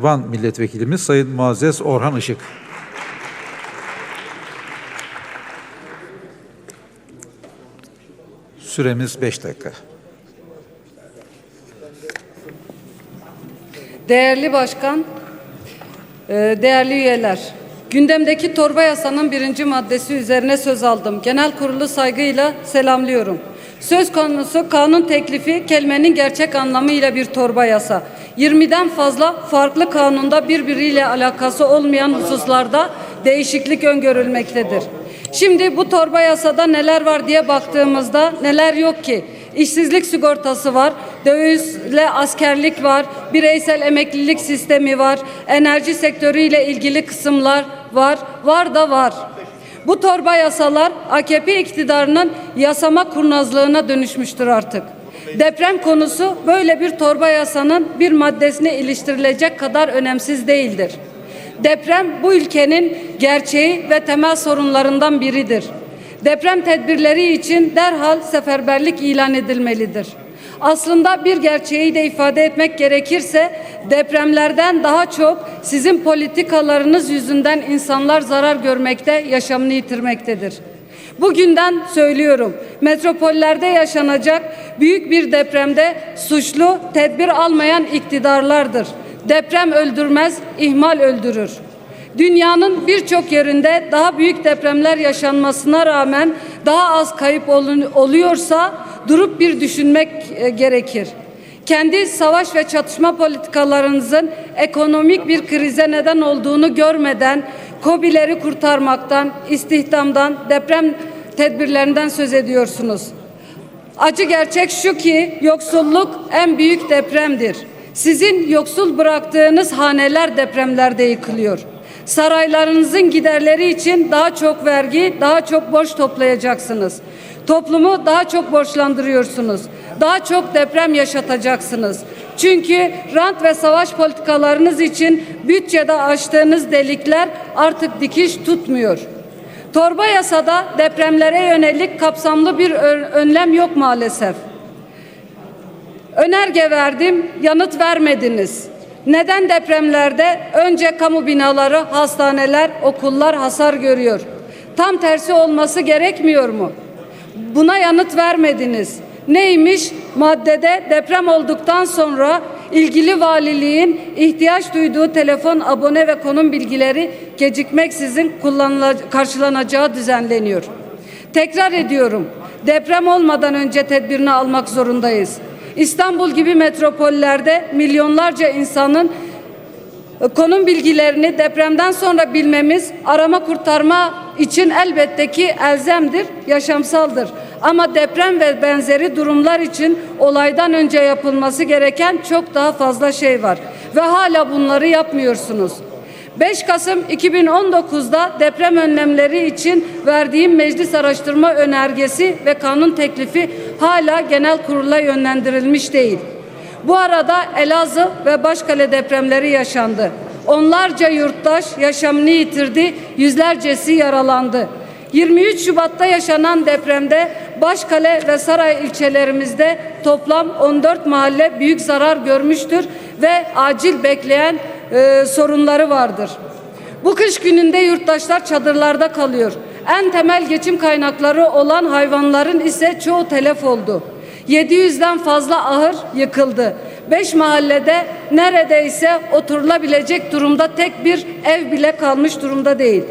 Van Milletvekilimiz Sayın Muazzez Orhan Işık. Süremiz 5 dakika. Değerli başkan, e, değerli üyeler, gündemdeki torba yasanın birinci maddesi üzerine söz aldım. Genel kurulu saygıyla selamlıyorum. Söz konusu kanun teklifi kelimenin gerçek anlamıyla bir torba yasa. 20'den fazla farklı kanunda birbiriyle alakası olmayan hususlarda değişiklik öngörülmektedir. Şimdi bu torba yasada neler var diye baktığımızda neler yok ki? İşsizlik sigortası var, dövizle askerlik var, bireysel emeklilik sistemi var, enerji sektörüyle ilgili kısımlar var, var da var. Bu torba yasalar AKP iktidarının yasama kurnazlığına dönüşmüştür artık. Deprem konusu böyle bir torba yasanın bir maddesine iliştirilecek kadar önemsiz değildir. Deprem bu ülkenin gerçeği ve temel sorunlarından biridir. Deprem tedbirleri için derhal seferberlik ilan edilmelidir. Aslında bir gerçeği de ifade etmek gerekirse depremlerden daha çok sizin politikalarınız yüzünden insanlar zarar görmekte, yaşamını yitirmektedir. Bugünden söylüyorum. Metropollerde yaşanacak büyük bir depremde suçlu tedbir almayan iktidarlardır. Deprem öldürmez, ihmal öldürür. Dünyanın birçok yerinde daha büyük depremler yaşanmasına rağmen daha az kayıp oluyorsa durup bir düşünmek e, gerekir. Kendi savaş ve çatışma politikalarınızın ekonomik bir krize neden olduğunu görmeden KOBİ'leri kurtarmaktan, istihdamdan, deprem tedbirlerinden söz ediyorsunuz. Acı gerçek şu ki yoksulluk en büyük depremdir. Sizin yoksul bıraktığınız haneler depremlerde yıkılıyor. Saraylarınızın giderleri için daha çok vergi, daha çok borç toplayacaksınız. Toplumu daha çok borçlandırıyorsunuz. Daha çok deprem yaşatacaksınız. Çünkü rant ve savaş politikalarınız için bütçede açtığınız delikler artık dikiş tutmuyor. Torba yasada depremlere yönelik kapsamlı bir önlem yok maalesef. Önerge verdim, yanıt vermediniz. Neden depremlerde önce kamu binaları, hastaneler, okullar hasar görüyor? Tam tersi olması gerekmiyor mu? Buna yanıt vermediniz. Neymiş? Maddede deprem olduktan sonra ilgili valiliğin ihtiyaç duyduğu telefon, abone ve konum bilgileri gecikmeksizin karşılanacağı düzenleniyor. Tekrar ediyorum. Deprem olmadan önce tedbirini almak zorundayız. İstanbul gibi metropollerde milyonlarca insanın e, konum bilgilerini depremden sonra bilmemiz arama kurtarma için elbette ki elzemdir, yaşamsaldır. Ama deprem ve benzeri durumlar için olaydan önce yapılması gereken çok daha fazla şey var ve hala bunları yapmıyorsunuz. 5 Kasım 2019'da deprem önlemleri için verdiğim meclis araştırma önergesi ve kanun teklifi hala genel kurula yönlendirilmiş değil. Bu arada Elazığ ve Başkale depremleri yaşandı. Onlarca yurttaş yaşamını yitirdi, yüzlercesi yaralandı. 23 Şubat'ta yaşanan depremde Başkale ve Saray ilçelerimizde toplam 14 mahalle büyük zarar görmüştür ve acil bekleyen e, sorunları vardır. Bu kış gününde yurttaşlar çadırlarda kalıyor. En temel geçim kaynakları olan hayvanların ise çoğu telef oldu. 700'den fazla ahır yıkıldı. 5 mahallede neredeyse oturulabilecek durumda tek bir ev bile kalmış durumda değil.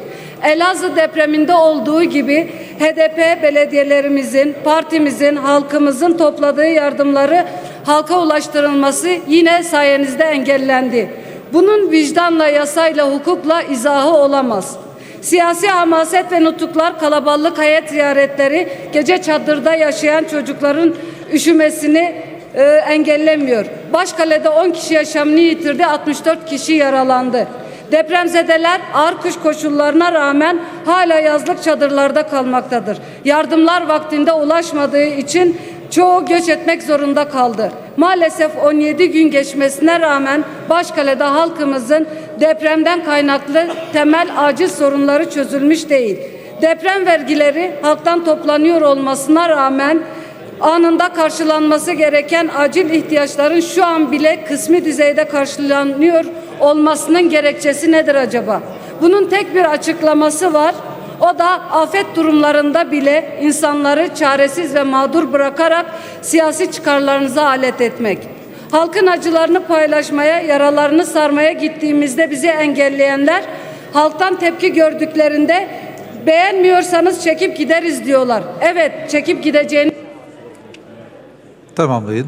Elazığ depreminde olduğu gibi HDP belediyelerimizin, partimizin, halkımızın topladığı yardımları halka ulaştırılması yine sayenizde engellendi. Bunun vicdanla, yasayla, hukukla izahı olamaz. Siyasi hamaset ve nutuklar, kalabalık hayat ziyaretleri, gece çadırda yaşayan çocukların üşümesini e, engellemiyor. Başkale'de 10 kişi yaşamını yitirdi, 64 kişi yaralandı. Depremzedeler ağır kış koşullarına rağmen hala yazlık çadırlarda kalmaktadır. Yardımlar vaktinde ulaşmadığı için çoğu göç etmek zorunda kaldı. Maalesef 17 gün geçmesine rağmen Başkale'de halkımızın depremden kaynaklı temel acil sorunları çözülmüş değil. Deprem vergileri halktan toplanıyor olmasına rağmen anında karşılanması gereken acil ihtiyaçların şu an bile kısmi düzeyde karşılanıyor olmasının gerekçesi nedir acaba? Bunun tek bir açıklaması var. O da afet durumlarında bile insanları çaresiz ve mağdur bırakarak siyasi çıkarlarınıza alet etmek. Halkın acılarını paylaşmaya, yaralarını sarmaya gittiğimizde bizi engelleyenler halktan tepki gördüklerinde beğenmiyorsanız çekip gideriz diyorlar. Evet, çekip gideceğini Tamamlayın.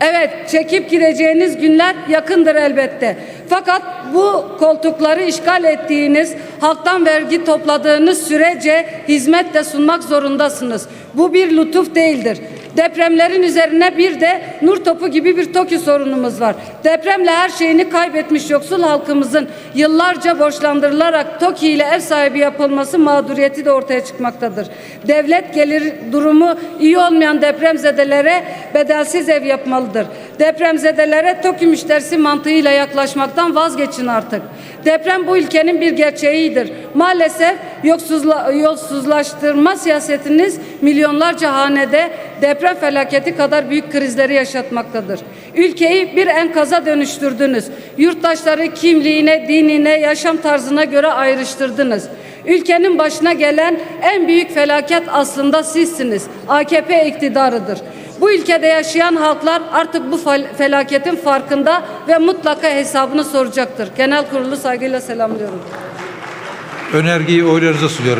Evet, çekip gideceğiniz günler yakındır elbette. Fakat bu koltukları işgal ettiğiniz, halktan vergi topladığınız sürece hizmet de sunmak zorundasınız. Bu bir lütuf değildir. Depremlerin üzerine bir de nur topu gibi bir TOKİ sorunumuz var. Depremle her şeyini kaybetmiş yoksul halkımızın yıllarca borçlandırılarak TOKİ ile ev sahibi yapılması mağduriyeti de ortaya çıkmaktadır. Devlet gelir durumu iyi olmayan depremzedelere bedelsiz ev yapmalıdır. Depremzedelere TOKİ müşterisi mantığıyla yaklaşmaktan vazgeçin artık. Deprem bu ülkenin bir gerçeğidir. Maalesef yoksuzla, yolsuzlaştırma siyasetiniz milyonlarca hanede deprem felaketi kadar büyük krizleri yaşatmaktadır. Ülkeyi bir enkaza dönüştürdünüz. Yurttaşları kimliğine, dinine, yaşam tarzına göre ayrıştırdınız. Ülkenin başına gelen en büyük felaket aslında sizsiniz. AKP iktidarıdır. Bu ülkede yaşayan halklar artık bu fel- felaketin farkında ve mutlaka hesabını soracaktır. Genel kurulu saygıyla selamlıyorum. Önergeyi oylarınıza sunuyorum.